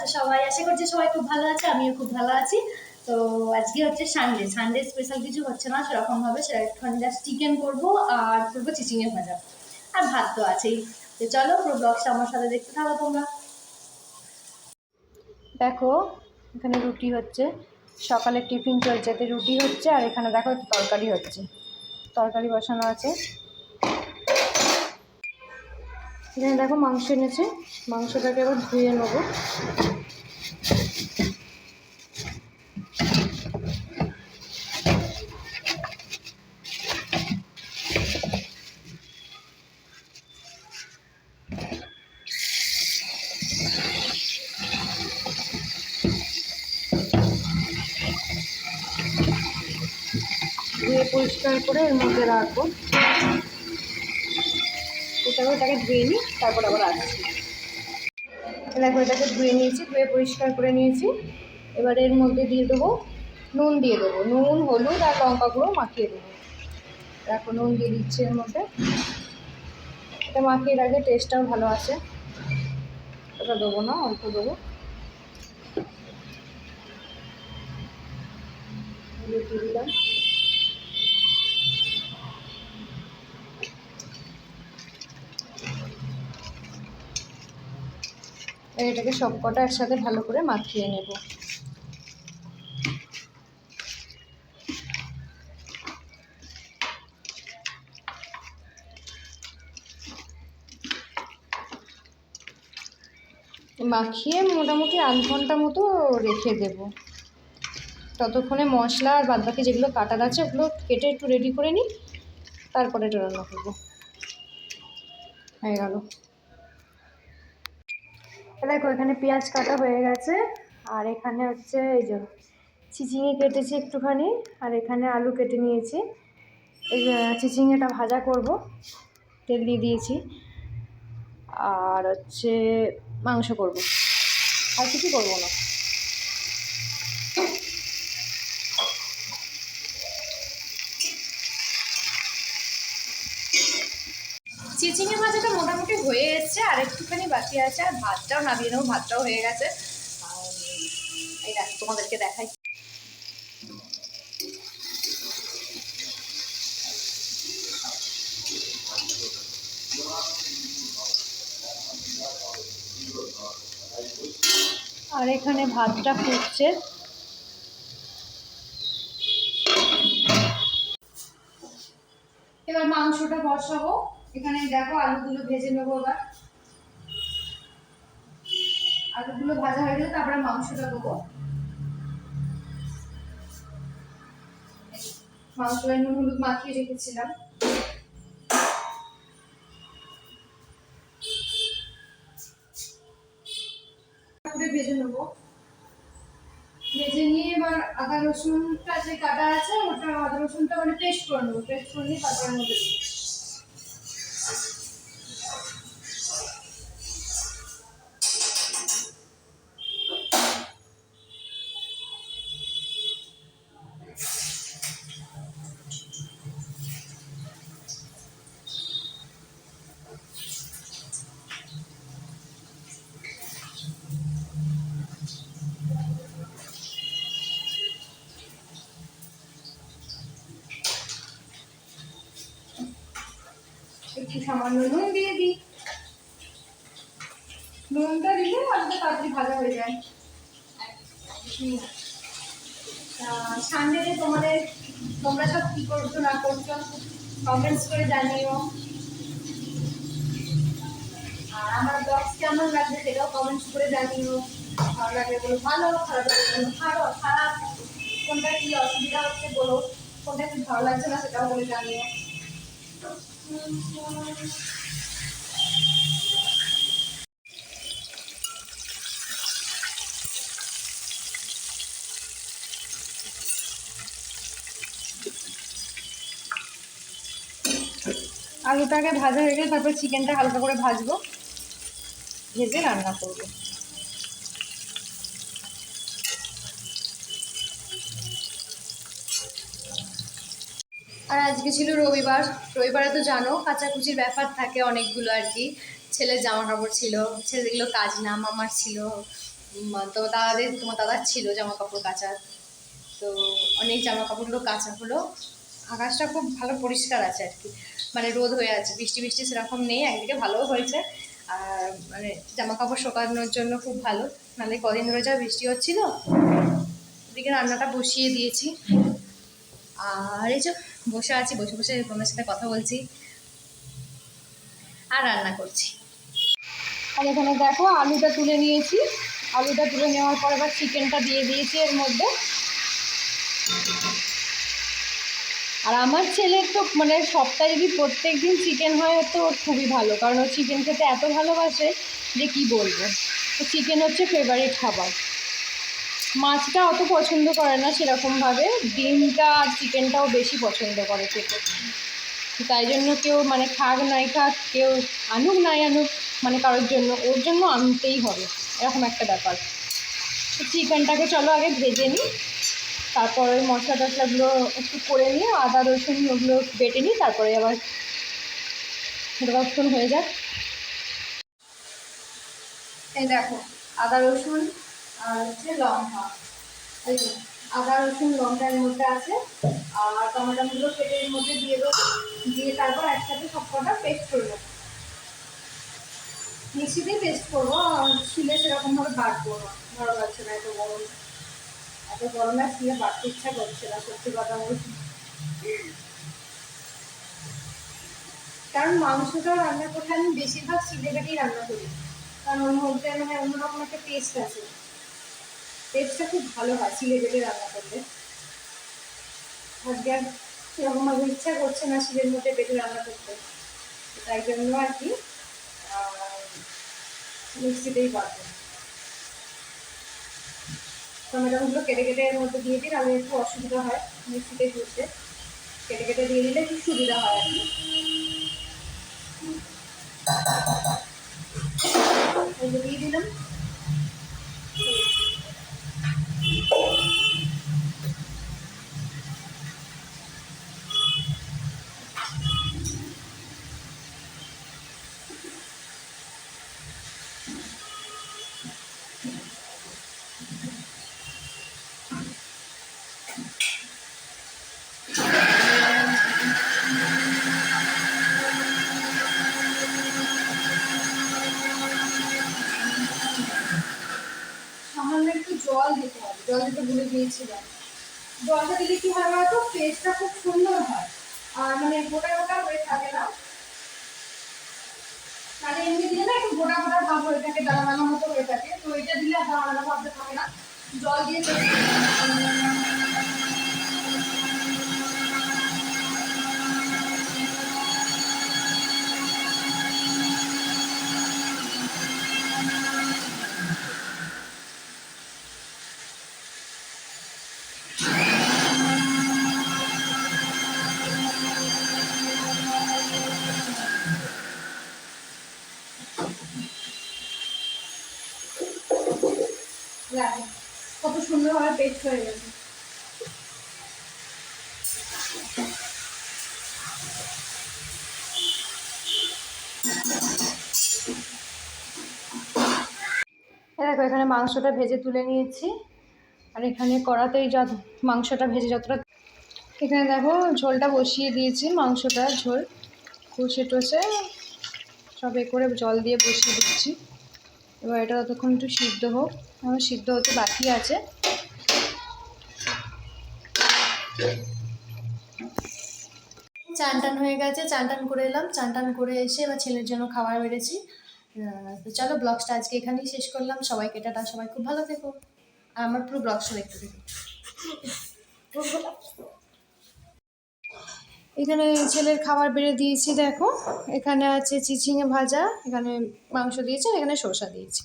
আছো সবাই? আশা করছি সবাই খুব ভালো আছে, আমিও খুব ভালো আছি। তো আজকে হচ্ছে সানডে সানডে স্পেশাল কিছু হচ্ছে না, সেরকম সেটা একটুখানি জাস্ট চিকেন করব আর করব চিচিঙে ভাজা। আর ভাত তো আছেই। তো চলো পুরো ব্লগটা আমার সাথে দেখতে থাকো তোমরা। দেখো, এখানে রুটি হচ্ছে। সকালে টিফিন চলছে, এতে রুটি হচ্ছে আর এখানে দেখো তরকারি হচ্ছে। তরকারি বসানো আছে। এখানে দেখো মাংস এনেছে। মাংসটাকে এবার ধুয়ে নেব ধুয়ে পরিষ্কার করে এর মধ্যে রাখব। এটাকে ওটাকে ধুয়ে নিই, তারপর আবার আসছি। দেখো, এটাকে ধুয়ে নিয়েছি, ধুয়ে পরিষ্কার করে নিয়েছি। এবার এর মধ্যে দিয়ে দেবো, নুন দিয়ে দেবো। নুন, হলুদ আর লঙ্কা গুঁড়ো মাখিয়ে দেবো। দেখো, নুন দিয়ে দিচ্ছি এর মধ্যে। এটা মাখিয়ে রাখলে টেস্টটাও ভালো আছে ওটা দেবো না, অল্প দেবো। দিয়ে দিলাম। এটাকে সব কটা একসাথে ভালো করে মাখিয়ে নেব। মাখিয়ে মোটামুটি আধ ঘণ্টা মতো রেখে দেব। ততক্ষণে মশলা আর বাদবাকি যেগুলো কাটার আছে, ওগুলো কেটে একটু রেডি করে নিই, তারপরে এটা রান্না করব। হয়ে গেল। দেখো, এখানে পেঁয়াজ কাটা হয়ে গেছে। আর এখানে হচ্ছে এই যে চিচিঙে কেটেছি একটুখানি, আর এখানে আলু কেটে নিয়েছি। এই চিচিঙেটা ভাজা করব, তেল দিয়ে দিয়েছি। আর হচ্ছে মাংস করব। আর কিছু করব না। চিচিঙে ভাজাটা মোটামুটি হয়ে এসছে, আর একটুখানি বাকি আছে, আর ভাতটাও নামিয়ে নেব, ভাতটাও হয়ে গেছে। এই দেখ তোমাদেরকে দেখাই। আর এখানে ভাতটা ফুটছে। এবার মাংসটা বসাবো এখানে দেখো আলুগুলো ভেজে নেব এবার। আলুগুলো ভাজা হয়ে গেলে তারপরে মাংসটা দেবো। মাংসটা নুন হলুদ মাখিয়ে রেখেছিলাম। ভেজে নেব। ভেজে নিয়ে এবার আদা রসুনটা যে কাটা আছে, ওটা আদা রসুনটা মানে পেস্ট করে নেব। পেস্ট করে নিয়ে তারপরে মধ্যে একটু সামান্য নুন দিয়ে দিই। নুনটা দিলে আলুটা তাড়াতাড়ি ভাজা হয়ে যায়। সানডেতে তোমাদের তোমরা সব কি করছ, না করছ কমেন্টস করে জানিও। আর আমার ব্লগস কেমন লাগবে সেটাও কমেন্টস করে জানিও। ভালো লাগলে বলো, ভালো, খারাপ লাগলে ভালো, খারাপ। কোনটা কি অসুবিধা হচ্ছে বলো, কোনটা কি ভালো লাগছে না সেটাও বলে জানিও। আলুটাকে ভাজা হয়ে গেলে তারপর চিকেনটা হালকা করে ভাজবো। ভেজে রান্না করব। আর আজকে ছিল রবিবার। রবিবারে তো জানো, কাচাকুচির ব্যাপার থাকে অনেকগুলো আর কি। ছেলের জামা কাপড় ছিল, ছেলেগুলো কাজ না, মামার ছিল। তো দাদাদের, তোমার দাদার ছিল জামা কাপড় কাচার। তো অনেক জামা কাপড়গুলো কাচা হলো। আকাশটা খুব ভালো পরিষ্কার আছে আর কি। মানে রোদ হয়ে আছে, বৃষ্টি বৃষ্টি সেরকম নেই, একদিকে ভালোও হয়েছে। আর মানে জামা কাপড় শোকানোর জন্য খুব ভালো। নাহলে কদিন ধরে যা বৃষ্টি হচ্ছিল, ওদিকে রান্নাটা বসিয়ে দিয়েছি। আর এই যে বসে আছি, বসে বসে তোমার সাথে কথা বলছি আর রান্না করছি। আর এখানে দেখো, আলুটা তুলে নিয়েছি। আলুটা তুলে নেওয়ার পর এবার চিকেনটা দিয়ে দিয়েছি এর মধ্যে। আর আমার ছেলের তো মানে সপ্তাহে যদি প্রত্যেক দিন চিকেন হয়, তো ওর খুবই ভালো। কারণ ও চিকেন খেতে এত ভালোবাসে যে কি বলব? তো চিকেন হচ্ছে ফেভারিট খাবার। মাছটা অত পছন্দ করে না সেরকমভাবে। ডিমটা আর চিকেনটাও বেশি পছন্দ করে খেতে। তাই জন্য কেউ মানে খাক নাই খাক, কেউ আনুক নাই আনুক মানে কারোর জন্য, ওর জন্য আনতেই হবে। এরকম একটা ব্যাপার। চিকেনটাকে চলো আগে ভেজে নিই। তারপরে মশলা টশলাগুলো একটু করে নিয়ে আদা, রসুন ওগুলো বেটে নিই, তারপরে আবার রসুন হয়ে যাক। এই দেখো, আদা, রসুন আর হচ্ছে লঙ্কা। এই যে, আদা, রসুন লঙ্কা এর মধ্যে আছে। আর টমেটোগুলো কেটে এর মধ্যে দিয়ে দেবো। দিয়ে তারপর একসাথে সব কটা পেস্ট করে দেবো মিক্সিতেই পেস্ট করব, আর শিলে সেরকমভাবে বাটবো না। ভালো লাগছে না এত গরম। এত গরমে শিলে বাটতে ইচ্ছা করছে না, সত্যি কথা বলছি কারণ মাংসটা রান্না করলে আমি বেশিরভাগ শিলে বেটেই রান্না করি। কারণ ওর মধ্যে মানে অন্যরকম একটা টেস্ট আছে টেস্টটা খুব ভালো হয় শিলে বেটে রান্না করলে। আজকে আর সেরকমভাবে ইচ্ছা করছে না শিলের মধ্যে বেটে রান্না করতে। তাই জন্য আর কি মিক্সিতেই বাটবো টমেটোগুলো কেটে কেটে এর মধ্যে দিয়ে দিই, তাহলে একটু অসুবিধা হয় মিক্সিতে ঘুরতে কেটে কেটে দিয়ে দিলে একটু সুবিধা হয় আর কি। দিয়ে দিলাম সামান্য একটু জল দিতে হবে জল দিতে ভুলে গিয়েছিলাম। জলটা দিলে কি হয় বলতো? পেস্টটা খুব সুন্দর হয়। আর মানে গোটা গোটা হয়ে থাকে না। মানে এমনি দিলে না একটু গোটা গোটা ভাব হয়ে থাকে দানা মতো হয়ে থাকে। তো এটা দিলে আর দানা ভাবটা থাকে না। জল দিয়ে সুন্দরভাবে পেস্ট হয়ে গেছে। দেখো, এখানে মাংসটা ভেজে তুলে নিয়েছি। আর এখানে কড়াতেই যত মাংসটা ভেজে যতটা এখানে দেখো, ঝোলটা বসিয়ে দিয়েছি মাংসটা ঝোল। কষে টষে সব এ করে জল দিয়ে বসিয়ে দিচ্ছি। এবার এটা ততক্ষণ একটু সিদ্ধ হোক। আমার সিদ্ধ হতে বাকি আছে। চান টান হয়ে গেছে চান টান করে এলাম। চান টান করে এসে এবার ছেলের জন্য খাবার বেড়েছি। তো চলো, ব্লগসটা আজকে এখানেই শেষ করলাম। সবাইকে টাটা, সবাই খুব ভালো থেকো। আর আমার পুরো ব্লগসটা দেখতে দেখো। এখানে ছেলের খাবার বেড়ে দিয়েছি, দেখো। এখানে আছে চিচিঙে ভাজা, এখানে মাংস দিয়েছি এখানে শসা দিয়েছি।